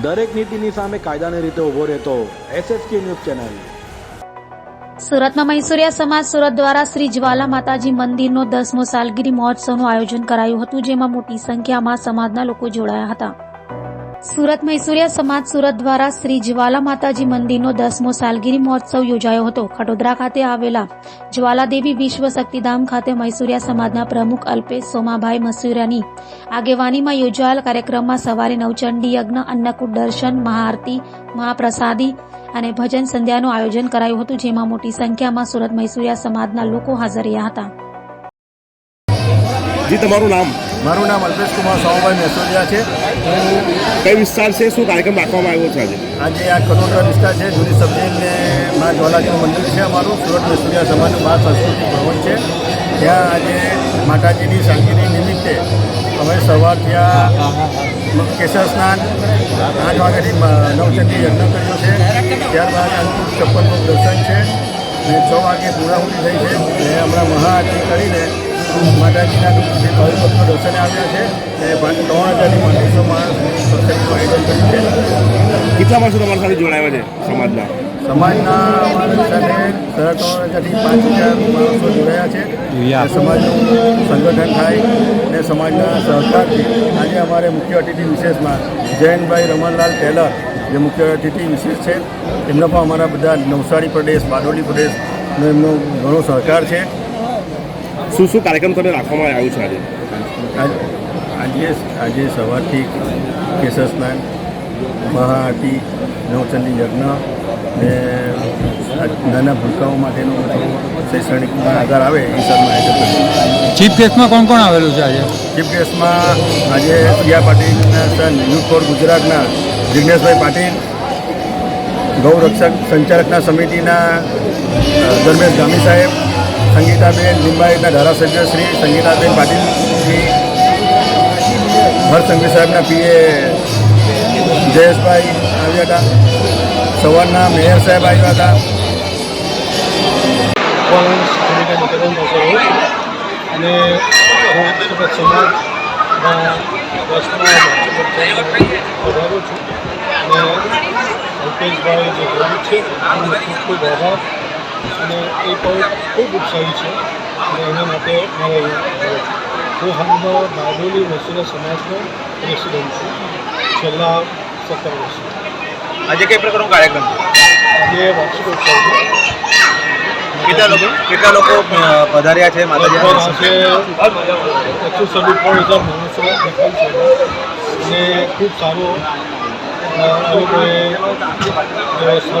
દરેક નીતિની સામે કાયદાની રીતે ઊભો રહેતો એસએસકે ન્યૂઝ ચેનલ. સુરતમાં મૈસુરિયા સમાજ સુરત દ્વારા શ્રી જ્વાલા માતાજી મંદિરનો દસમો સાલગીરી મહોત્સવનું આયોજન કરાયું હતું, જેમાં મોટી સંખ્યામાં સમાજના લોકો જોડાયા હતા. સુરત મૈસુરિયા સમાજ સુરત દ્વારા શ્રી જ્વાલા માતાજી મંદિરનો દસમો સાલગીરી મહોત્સવ યોજાયો હતો. ખડોદરા ખાતે આવેલા જ્વાલાદેવી વિશ્વ શક્તિધામ ખાતે મૈસુરિયા સમાજના પ્રમુખ અલ્પેશ સોમાભાઈ મસુરિયાની આગેવાનીમાં યોજાયેલ કાર્યક્રમમાં સવારે નવચંડી યજ્ઞ, અન્નકૂટ દર્શન, મહાઆરતી, મહાપ્રસાદી અને ભજન સંધ્યાનું આયોજન કરાયું હતું, જેમાં મોટી સંખ્યામાં સુરત મૈસુરિયા સમાજના લોકો હાજર રહ્યા હતા. જી, તમારું નામ? મારું નામ અલ્પેશ કુમાર સામુભાઈ મેસોદિયા છે. હું કઈ વિસ્તાર છે? શું કાર્યક્રમ રાખવામાં આવ્યો છે આજે? આજે આ કરોડરા વિસ્તાર છે જૂની સબ્જી ને મા જ્વાલાજીનું મંદિર છે અમારું. સુરત મેસોદિયા સમાજનું મા સાંસ્કૃતિક ભવન છે. ત્યાં આજે માતાજીની સાંગીરી નિમિત્તે અમે સવાર ત્યાં કેસર સ્નાન આઠ વાગ્યાથી નવચંડી યજ્ઞ કર્યો છે. ત્યારબાદ અંકુટ ચપ્પલનું દર્શન છે. અને છ વાગે પૂર્ણાહુતિ થઈ છે. અને હમણાં મહાઆરતી કરીને માતાજીના ભાવિભક્તો દર્શને આવ્યા છે અને ત્રણ હજારથી પાંત્રીસો માણસ સત્સંગનું આયોજન કર્યું છે. કેટલા માણસો તમારા સાથે જોડાયા છે સમાજના? સમાજના માણસ સાથે સાડા ત્રણ હજારથી પાંચ હજાર માણસો જોડાયા છે. સમાજનું સંગઠન થાય અને સમાજના સહકારથી. આજે અમારે મુખ્ય અતિથિ વિશેષમાં જયંતભાઈ રમણલાલ ટેલર જે મુખ્ય અતિથિ વિશેષ છે એમનો પણ અમારા બધા નવસારી પ્રદેશ બારડોલી પ્રદેશનો એમનો ઘણો સહકાર છે. શું શું કાર્યક્રમ તમે રાખવામાં આવ્યું છે આજે? આજે આજે સવારથી કેસર સ્નાન મહાઆરતી નવચંડી યજ્ઞ ને નાના ભૂલકાઓ માટેનો શૈક્ષણિક આધાર આવે એ સરમાં આયોજન ચીફ ગેસ્ટમાં કોણ કોણ આવેલું છે આજે? ચીફ ગેસ્ટમાં આજે પ્રિયા પાટીલના સન યુથ ફોર ગુજરાતના જિજ્ઞેશભાઈ પાટીલ ગૌરક્ષક સંચાલકના સમિતિના ધર્મેશ ગામી સાહેબ સંગીતાબેન લિંબાયતના ધારાસભ્ય શ્રી સંગીતાબેન પાટીલ શ્રી હર્ષ સંઘવી સાહેબના પીએ જયેશભાઈ આવ્યા હતા. સવારના મેયર સાહેબ આવ્યા હતા. અને સમાજના છું. અને અલ્પેશભાઈ જે છે ખૂબ ખૂબ આભાર. અને એ પણ ખૂબ ઉત્સાહી છે. અને એના માટે મારે હું હાલમાં બારડોલી મસૂરા સમાજનો પ્રેસિડેન્ટ છું. છેલ્લા સત્તર વર્ષ આજે કઈ પ્રકારનો કાર્યક્રમ છે? આજે વાર્ષિકોત્સવ છે. કેટલા લોકો કેટલા લોકો પધાર્યા છે? માતાજી એકસો સડી ત્રણ હજાર માણસો દેખાય છે. અને ખૂબ સારો લોકોએ વ્યવસ્થા